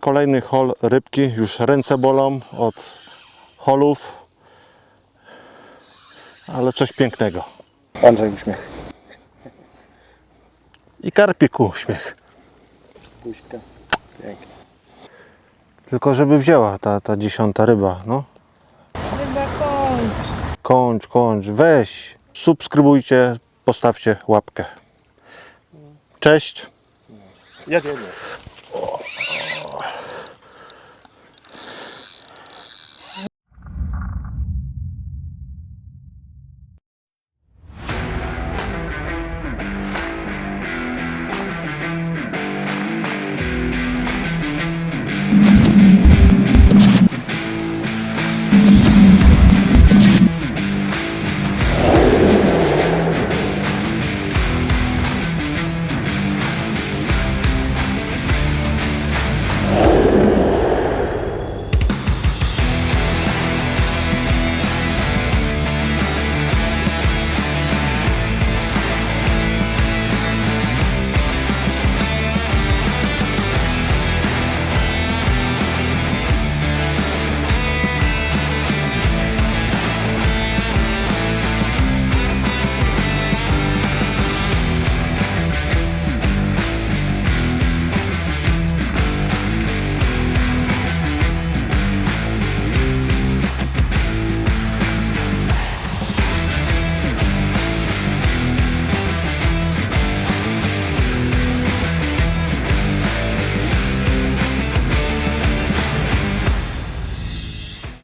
Kolejny hol rybki. Już ręce bolą od holów. Ale coś pięknego. Andrzej uśmiech. I karpiku uśmiech. Puśćka. Pięknie. Tylko żeby wzięła ta, ta dziesiąta ryba, no. Chyba kończ. Kończ, kończ, weź. Subskrybujcie, postawcie łapkę. Cześć. Jedziemy.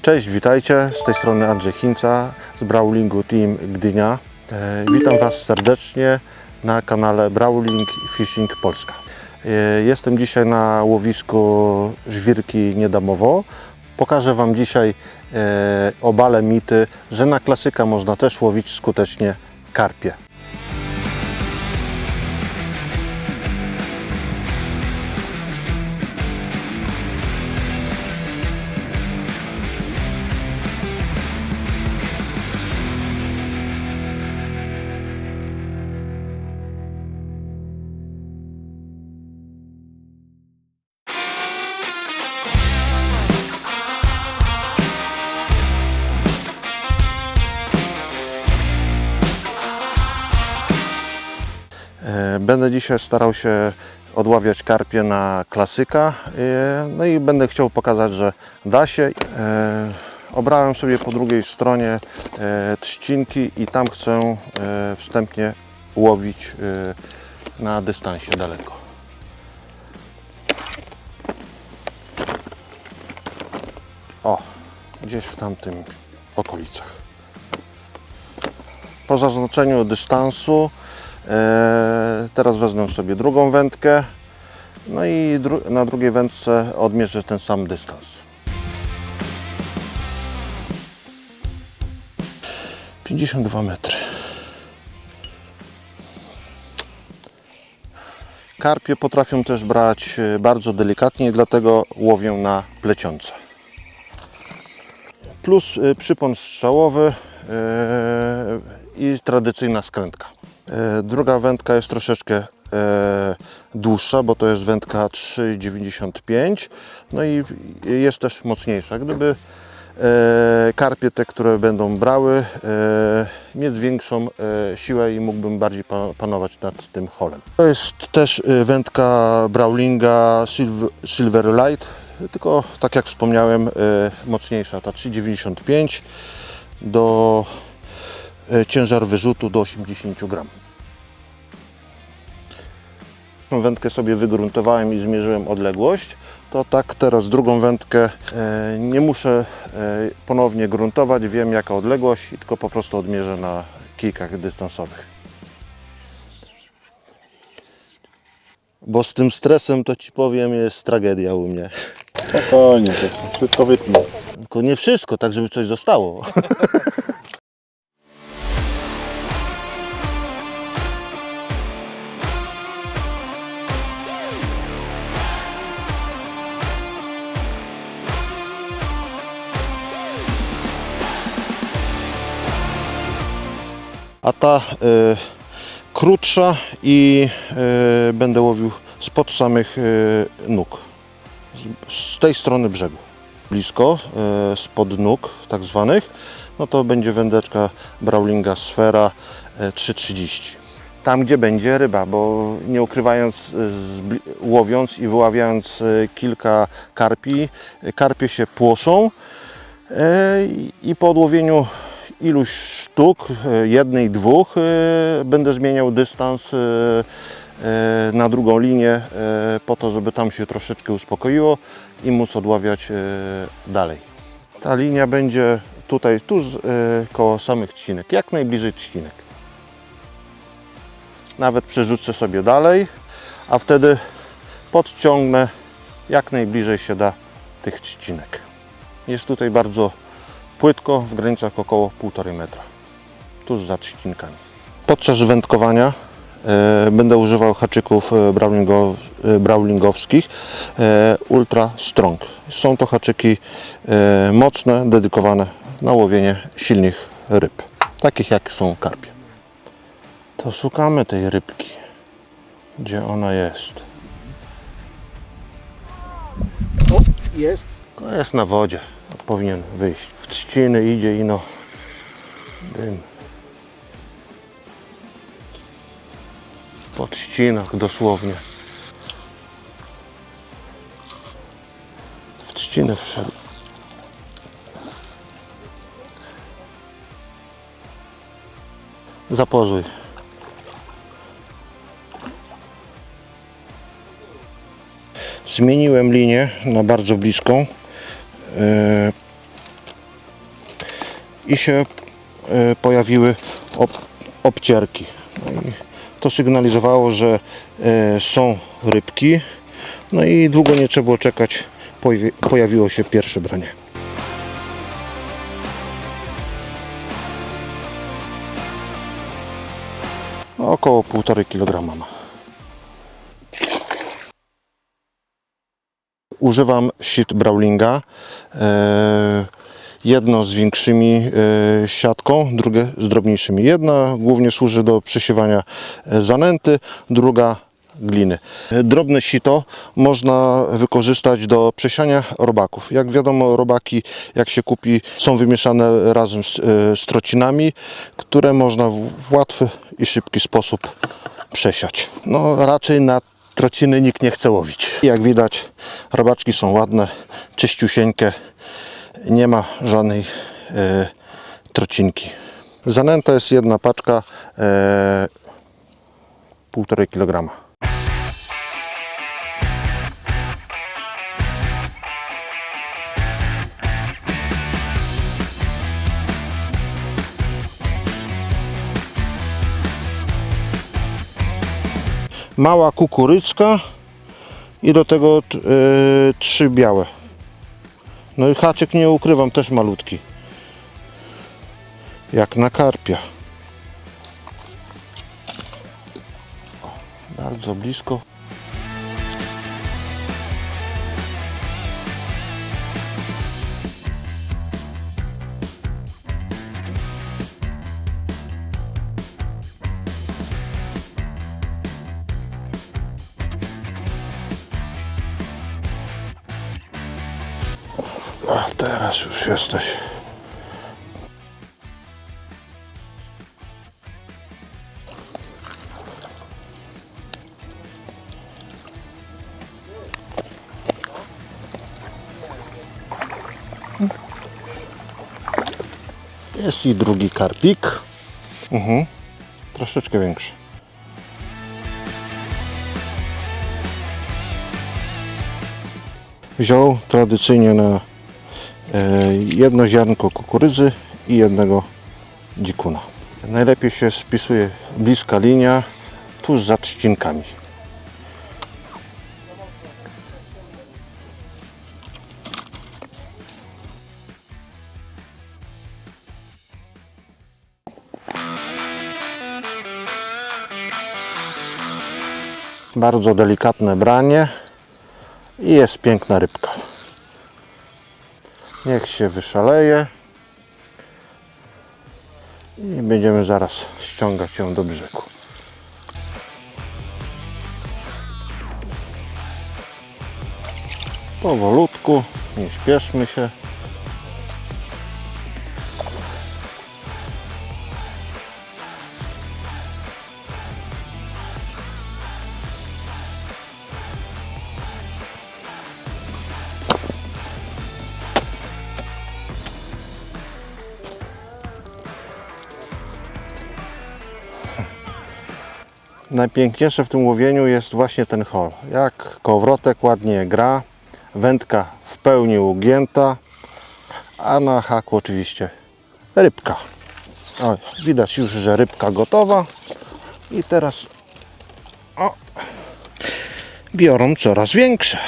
Cześć, witajcie. Z tej strony Andrzej Chińca z Brawlingu Team Gdynia. E, witam Was serdecznie na kanale Brawling Fishing Polska. E, jestem dzisiaj na łowisku Żwirki Niedamowo. Pokażę Wam dzisiaj e, obale mity, że na klasyka można też łowić skutecznie karpie. Będę dzisiaj starał się odławiać karpie na klasyka. e, No i będę chciał pokazać, że da się. E, Obrałem sobie po drugiej stronie e, trzcinki i tam chcę wstępnie łowić na dystansie daleko. O, gdzieś w tamtym okolicach. Po zaznaczeniu dystansu teraz wezmę sobie drugą wędkę no i dru na drugiej wędce odmierzę ten sam dystans. Pięćdziesiąt dwa metry. Karpie potrafią też brać e, bardzo delikatnie, dlatego łowię na plecionce plus y, przypon strzałowy i tradycyjna skrętka. Y, Druga wędka jest troszeczkę y, dłuższa, bo to jest wędka 3,95 no i jest też mocniejsza. Gdyby y, karpie te, które będą brały, mieć większą siłę i mógłbym bardziej pa- panować nad tym holem. To jest też wędka Brawlinga Silver, Silverlight, tylko tak jak wspomniałem, mocniejsza, ta 3,95 do ciężar wyrzutu do 80 gram. Tą wędkę sobie wygruntowałem i zmierzyłem odległość. To tak teraz drugą wędkę e, nie muszę e, ponownie gruntować, wiem jaka odległość i tylko po prostu odmierzę na kijkach dystansowych. Bo z tym stresem to Ci powiem jest tragedia u mnie. Spokojnie, wszystko wytnę. Tylko nie wszystko, tak żeby coś zostało. A ta y, krótsza i y, będę łowił spod samych y, nóg. z, tej strony brzegu, blisko, e, spod nóg tak zwanych, no to będzie wędeczka Brawlinga Sfera e, 330. Tam, gdzie będzie ryba, bo nie ukrywając, e, łowiąc i wyławiając e, kilka karpi, e, karpie się płoszą e, i po odłowieniu iluś sztuk, e, jednej, dwóch, e, będę zmieniał dystans e, na drugą linię po to, żeby tam się troszeczkę uspokoiło i móc odławiać dalej. Ta linia będzie tutaj, tu koło samych trzcinek, jak najbliżej trzcinek. Nawet przerzucę sobie dalej, a wtedy podciągnę jak najbliżej się da tych trzcinek. Jest tutaj bardzo płytko w granicach około 1,5 metra, tuż za trzcinkami. Podczas wędkowania e, będę używał haczyków e, brawlingo, e, brawlingowskich e, Ultra Strong. Są to haczyki e, mocne, dedykowane na łowienie silnych ryb, takich jak są karpie. To szukamy tej rybki. Gdzie ona jest? Jest. To jest na wodzie. Powinien wyjść. W trzciny idzie i no. Dym. Po trzcinach dosłownie. W trzciny wszedł. Zapozuj. Zmieniłem linię na bardzo bliską. E, i się e, pojawiły ob, obcierki. No i to sygnalizowało, że e, są rybki. No i długo nie trzeba było czekać, pojawi- pojawiło się pierwsze branie. No, około 1,5 kg ma. Używam sit Brawlinga. E, jedno z większymi e, siatką, drugie z drobniejszymi. Jedna głównie służy do przesiewania e, zanęty, druga gliny. Drobne sito można wykorzystać do przesiania robaków. Jak wiadomo, robaki jak się kupi są wymieszane razem z, z trocinami, które można w łatwy i szybki sposób przesiać. No raczej na trociny nikt nie chce łowić. Jak widać robaczki są ładne, czyściusieńkie, nie ma żadnej e, trocinki. Zanęta jest jedna paczka, e, 1,5 kg. Mała kukurycka i do tego e, trzy białe. No i haczyk nie ukrywam, też malutki. Jak na karpia. O, bardzo blisko. Teraz już jesteś. Jest i drugi karpik. Mhm. Troszeczkę większy. Wziął tradycyjnie na jedno ziarnko kukurydzy i jednego dzikuna. Najlepiej się spisuje bliska linia, tuż za trzcinkami. Bardzo delikatne branie i jest piękna rybka. Niech się wyszaleje i będziemy zaraz ściągać ją do brzegu. Powolutku, nie śpieszmy się. Najpiękniejsze w tym łowieniu jest właśnie ten hol. Jak kołowrotek ładnie gra, wędka w pełni ugięta, a na haku oczywiście rybka. O, widać już, że rybka gotowa i teraz o, biorą coraz większe.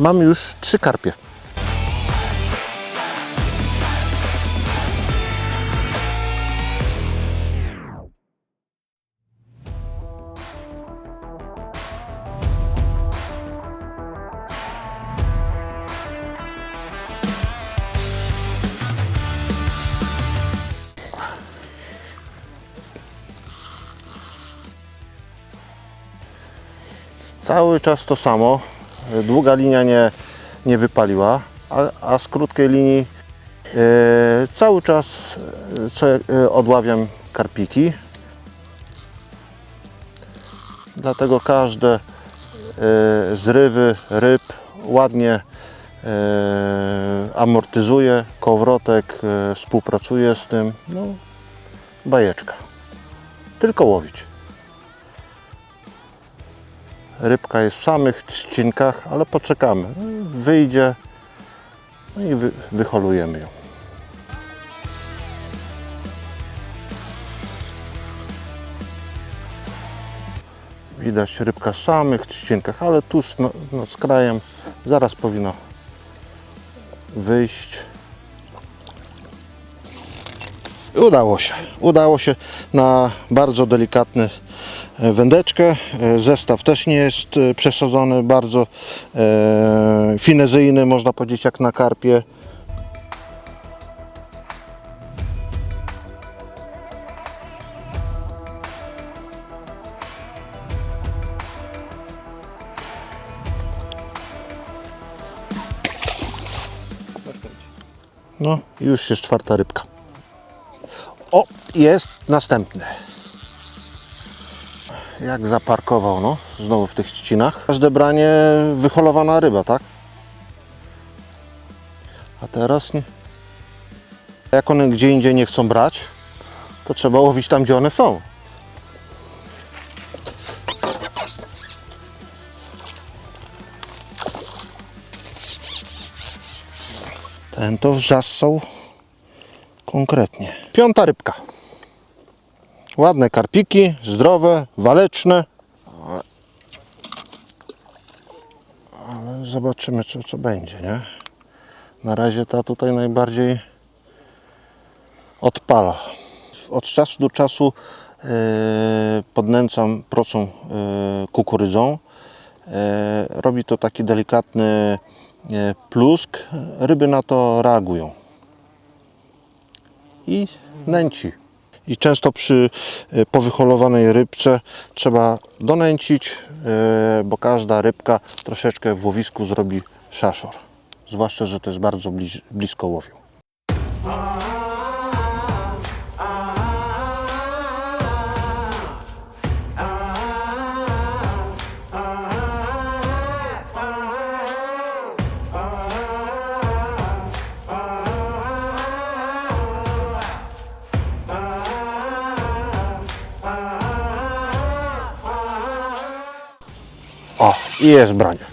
Mam już trzy karpie. Cały czas to samo. Długa linia nie, nie wypaliła, a, a z krótkiej linii e, cały czas e, e, odławiam karpiki. Dlatego każde e, zrywy ryb ładnie amortyzuje, kołowrotek e, współpracuje z tym. No, bajeczka. Tylko łowić. Rybka jest w samych trzcinkach, ale poczekamy. Wyjdzie no i wy, wyholujemy ją. Widać rybka w samych trzcinkach, ale tuż no, no, z krajem zaraz powinno wyjść. Udało się. Udało się na bardzo delikatny wędeczkę. E, Zestaw też nie jest e, przesadzony, bardzo e, finezyjny, można powiedzieć, jak na karpie. No, już jest czwarta rybka. O, jest następny. Jak zaparkował, no, znowu w tych trzcinach. Każde branie wyholowana ryba, tak? A teraz nie. Jak one gdzie indziej nie chcą brać, to trzeba łowić tam, gdzie one są. Ten to wrzassał konkretnie. Piąta rybka. Ładne karpiki, zdrowe, waleczne. Ale- zobaczymy, co, co będzie, nie? Na razie ta tutaj najbardziej odpala. Od czasu do czasu e, podnęcam procą e, kukurydzą. E, robi to taki delikatny e, plusk. Ryby na to reagują i nęci. I często przy e, powyholowanej rybce trzeba donęcić, e, bo każda rybka troszeczkę w łowisku zrobi szaszor. Zwłaszcza, że to jest bardzo blisko łowiu. I jest branie.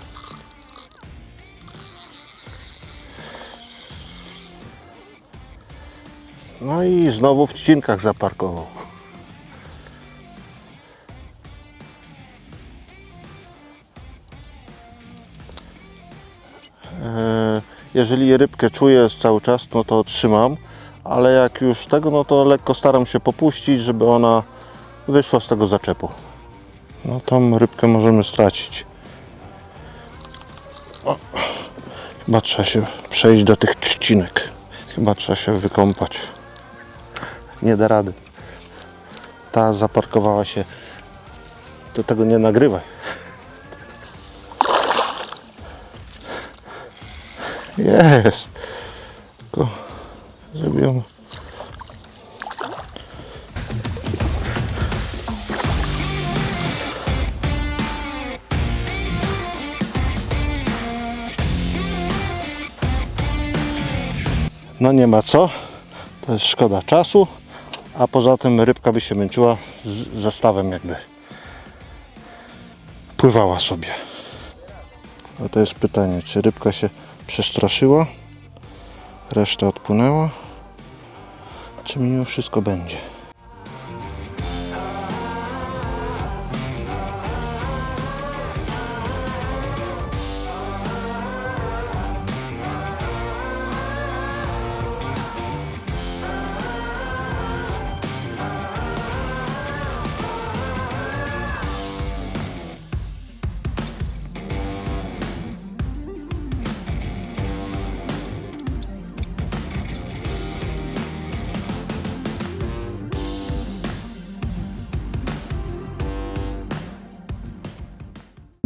No i znowu w trzcinkach zaparkował. E, Jeżeli rybkę czuję cały czas, no to trzymam, ale jak już tego, no to lekko staram się popuścić, żeby ona wyszła z tego zaczepu. No tą rybkę możemy stracić. Chyba trzeba się przejść do tych trzcinek. Chyba trzeba się wykąpać. Nie da rady. Ta zaparkowała się. To tego nie nagrywaj. Jest. Tylko żeby No nie ma co. To jest szkoda czasu. A poza tym rybka by się męczyła z zestawem jakby pływała sobie. A to jest pytanie, czy rybka się przestraszyła, reszta odpłynęła, czy mimo wszystko będzie.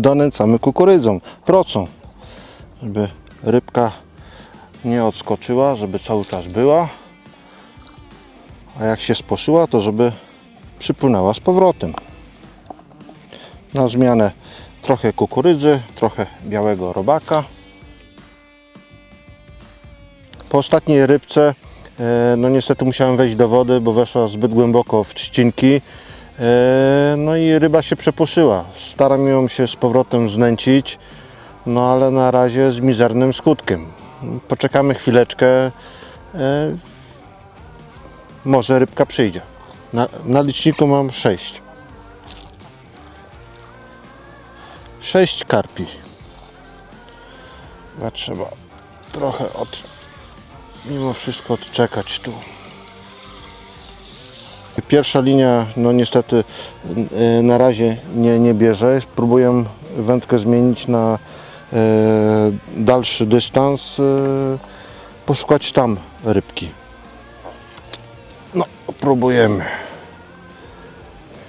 Donęcamy kukurydzą, procą, żeby rybka nie odskoczyła, żeby cały czas była, a jak się sposzyła, to żeby przypłynęła z powrotem. Na zmianę trochę kukurydzy, trochę białego robaka. Po ostatniej rybce, e, no niestety musiałem wejść do wody, bo weszła zbyt głęboko w trzcinki. E, No i ryba się przepuszyła. Staram ją się z powrotem znęcić, no ale na razie z mizernym skutkiem. Poczekamy chwileczkę, e, może rybka przyjdzie. Na, na liczniku mam 6. 6 karpi. Trzeba trochę od, mimo wszystko odczekać tu. Pierwsza linia, no niestety y, na razie nie, nie bierze. Spróbuję wędkę zmienić na e, dalszy dystans, e, poszukać tam rybki. No, próbujemy.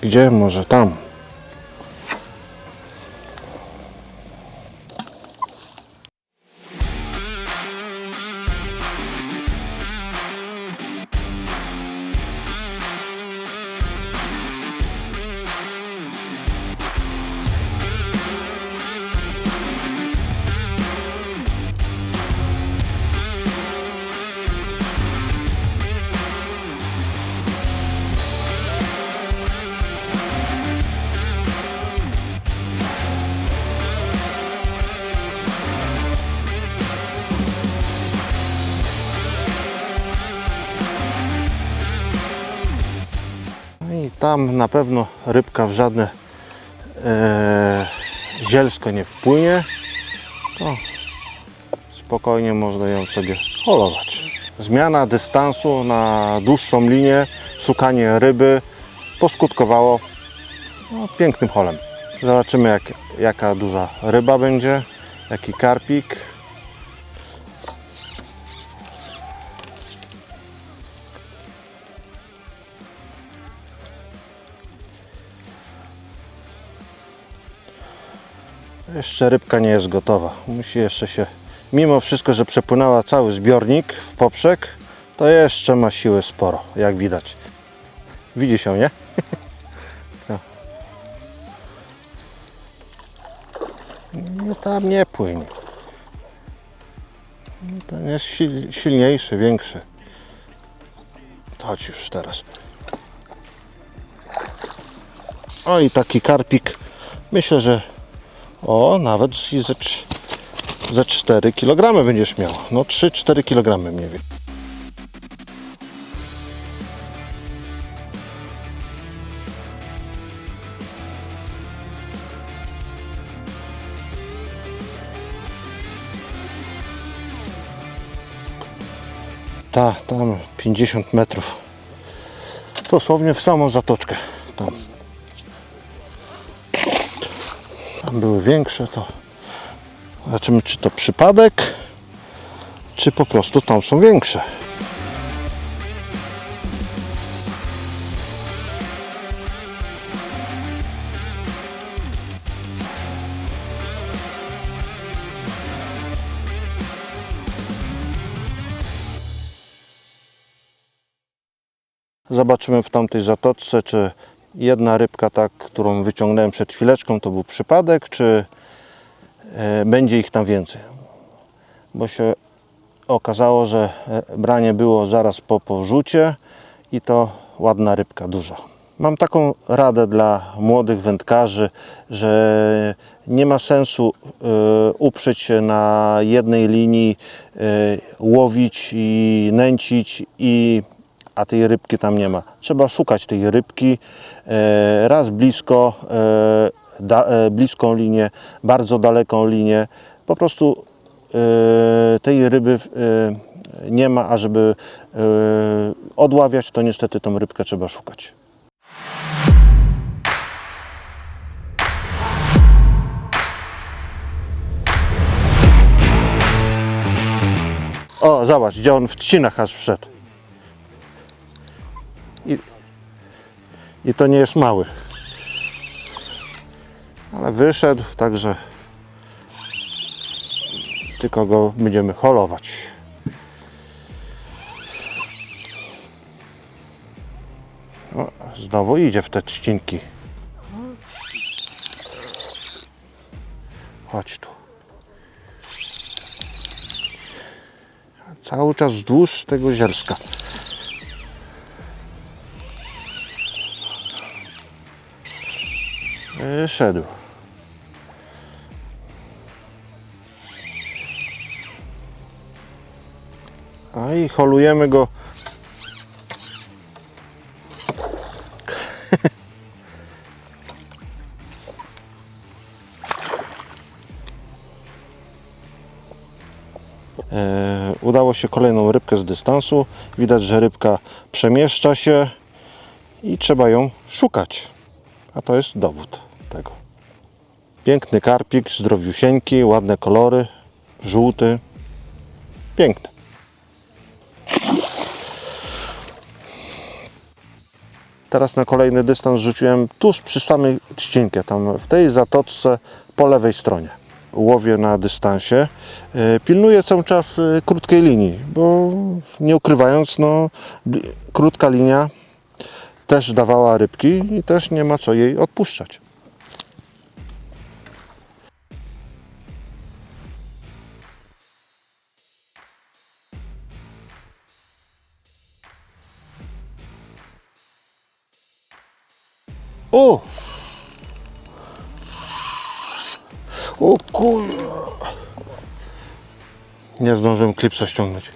Gdzie? Może tam. Tam na pewno rybka w żadne e, zielsko nie wpłynie. To spokojnie można ją sobie holować. Zmiana dystansu na dłuższą linię, szukanie ryby poskutkowało no, pięknym holem. Zobaczymy jak, jaka duża ryba będzie, jaki karpik. Jeszcze rybka nie jest gotowa. Musi jeszcze się, mimo wszystko, że przepłynęła cały zbiornik w poprzek, to jeszcze ma siły sporo, jak widać. Widzi się, nie? To. No tam nie płynie. Ten jest sil, silniejszy, większy. Chodź już teraz. O i taki karpik. Myślę, że o, nawet ze, ze 4 kg będziesz miał. No 3-4 kg mniej więcej. Ta, tam 50 metrów. Dosłownie w samą zatoczkę. Tam. były większe, to zobaczymy, czy to przypadek, czy po prostu tam są większe. Zobaczymy w tamtej zatoczce, czy jedna rybka, ta, którą wyciągnąłem przed chwileczką, to był przypadek, czy e, będzie ich tam więcej. Bo się okazało, że e, branie było zaraz po porzucie i to ładna rybka, duża. Mam taką radę dla młodych wędkarzy, że nie ma sensu e, uprzeć się na jednej linii, łowić i nęcić i a tej rybki tam nie ma. Trzeba szukać tej rybki e, raz blisko, e, e, bliską linię, bardzo daleką linię. Po prostu tej ryby nie ma, a żeby odławiać, to niestety tą rybkę trzeba szukać. O, zobacz, gdzie on w trzcinach aż wszedł. I, I to nie jest mały. Ale wyszedł, także tylko go będziemy holować. O, znowu idzie w te trzcinki. Chodź tu. Cały czas wzdłuż tego zielska. Szedł. A i holujemy go. E, udało się kolejną rybkę z dystansu. Widać, że rybka przemieszcza się i trzeba ją szukać. A to jest dowód. Piękny karpik, zdrowiusieńki, ładne kolory, żółty. Piękny. Teraz na kolejny dystans rzuciłem tuż przy samej trzcinkę, tam w tej zatoczce po lewej stronie. Łowię na dystansie. E, Pilnuję cały czas e, krótkiej linii, bo nie ukrywając, no, krótka linia też dawała rybki i też nie ma co jej odpuszczać. O! O kur... Nie zdążyłem klipsa ściągnąć.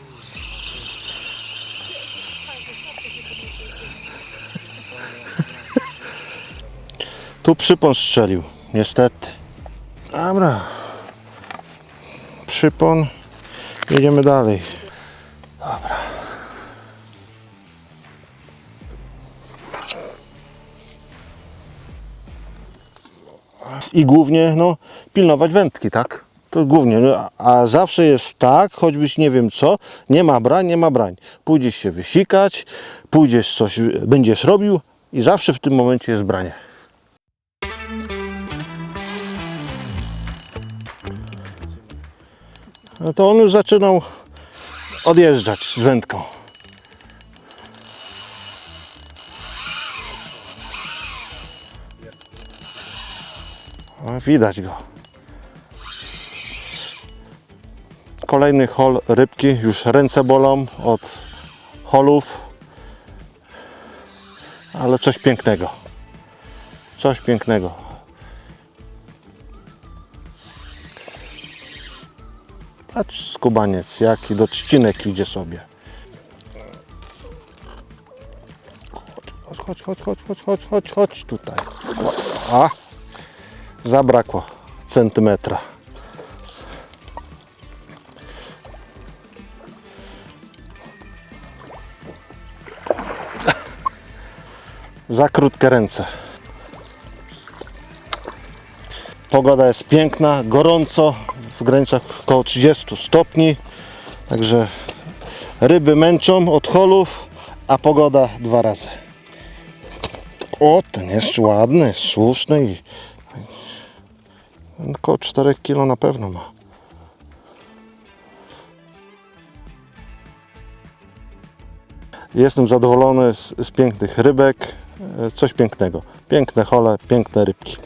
Tu przypon strzelił, niestety. Dobra. Przypon. Jedziemy dalej. Dobra. I głównie no, pilnować wędki, tak? To głównie, no, a- zawsze jest tak, choćbyś nie wiem co, nie ma brań, nie ma brań. Pójdziesz się wysikać, pójdziesz coś, będziesz robił i zawsze w tym momencie jest branie. No to on już zaczynał odjeżdżać z wędką. O, widać go. Kolejny hol rybki, już ręce bolą od holów, ale coś pięknego. Coś pięknego. Patrz skubaniec, jaki do trzcinek idzie sobie. Chodź, chodź, chodź, chodź, chodź, chodź, chodź, chodź tutaj. A, zabrakło centymetra. Za krótkie ręce. Pogoda jest piękna, gorąco, w granicach około 30 stopni. Także ryby męczą od holów, a pogoda dwa razy. O, ten jest ładny, słuszny i około 4 kg na pewno ma. Jestem zadowolony z, z pięknych rybek. E, Coś pięknego. Piękne hole, piękne rybki.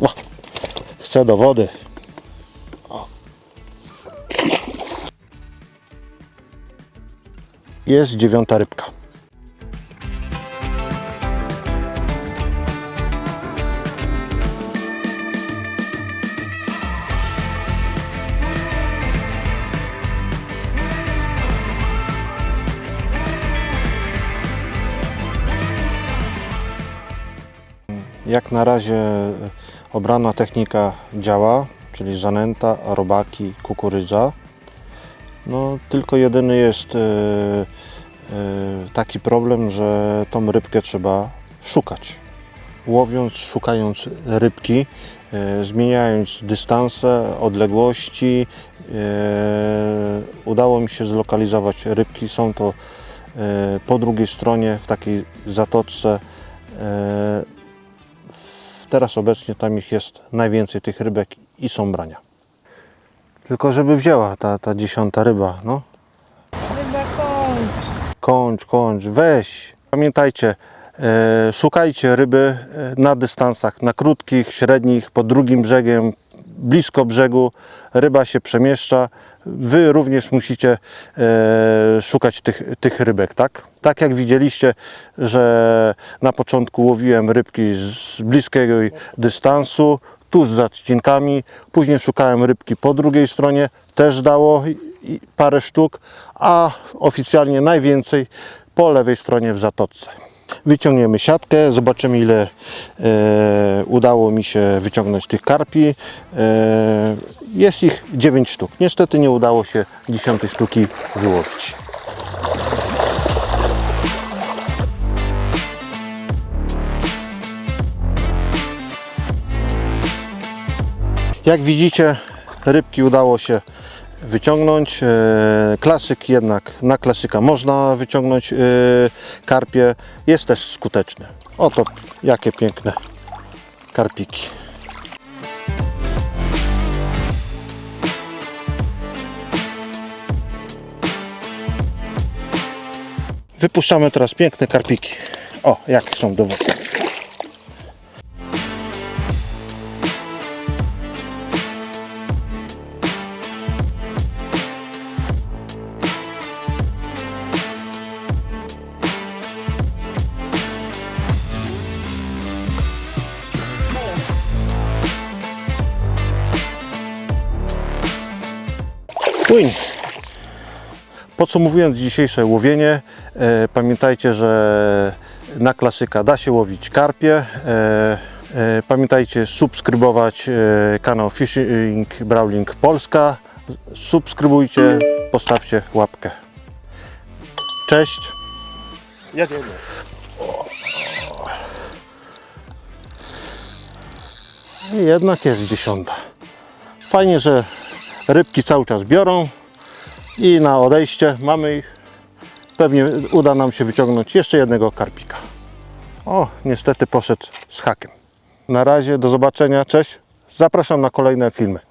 O, chcę do wody. Jest dziewiąta rybka. Jak na razie e, obrana technika działa, czyli zanęta, robaki, kukurydza. No, tylko jedyny jest e, e, taki problem, że tą rybkę trzeba szukać. Łowiąc, szukając rybki, zmieniając dystanse, odległości, udało mi się zlokalizować rybki. Są to po drugiej stronie w takiej zatoczce. Teraz obecnie tam ich jest najwięcej tych rybek i są brania. Tylko żeby wzięła ta, ta dziesiąta ryba, no. Chyba kończ. Kończ, kończ, weź. Pamiętajcie, e, szukajcie ryby e, na dystansach, na krótkich, średnich, pod drugim brzegiem, blisko brzegu. Ryba się przemieszcza. Wy również musicie e, szukać tych, tych rybek, tak? Tak jak widzieliście, że na początku łowiłem rybki z bliskiego dystansu, tu z odcinkami, później szukałem rybki po drugiej stronie, też dało parę sztuk, a oficjalnie najwięcej po lewej stronie w zatoce. Wyciągniemy siatkę, zobaczymy ile e, udało mi się wyciągnąć tych karpi. E, jest ich 9 sztuk. Niestety nie udało się 10 sztuki wyłowić. Jak widzicie, rybki udało się wyciągnąć. E, Klasyk jednak, na klasyka można wyciągnąć e, karpie. Jest też skuteczny. Oto jakie piękne karpiki. Wypuszczamy teraz piękne karpiki. O, jakie są do wody. Płyń. Podsumowując dzisiejsze łowienie, e, pamiętajcie, że na klasyka da się łowić karpie. E, e, pamiętajcie subskrybować e, kanał Fishing Brawling Polska. Subskrybujcie, postawcie łapkę. Cześć. Jedziemy. I jednak jest dziesiąta. Fajnie, że rybki cały czas biorą i na odejście mamy ich. Pewnie uda nam się wyciągnąć jeszcze jednego karpika. O, niestety poszedł z hakiem. Na razie, do zobaczenia, cześć. Zapraszam na kolejne filmy.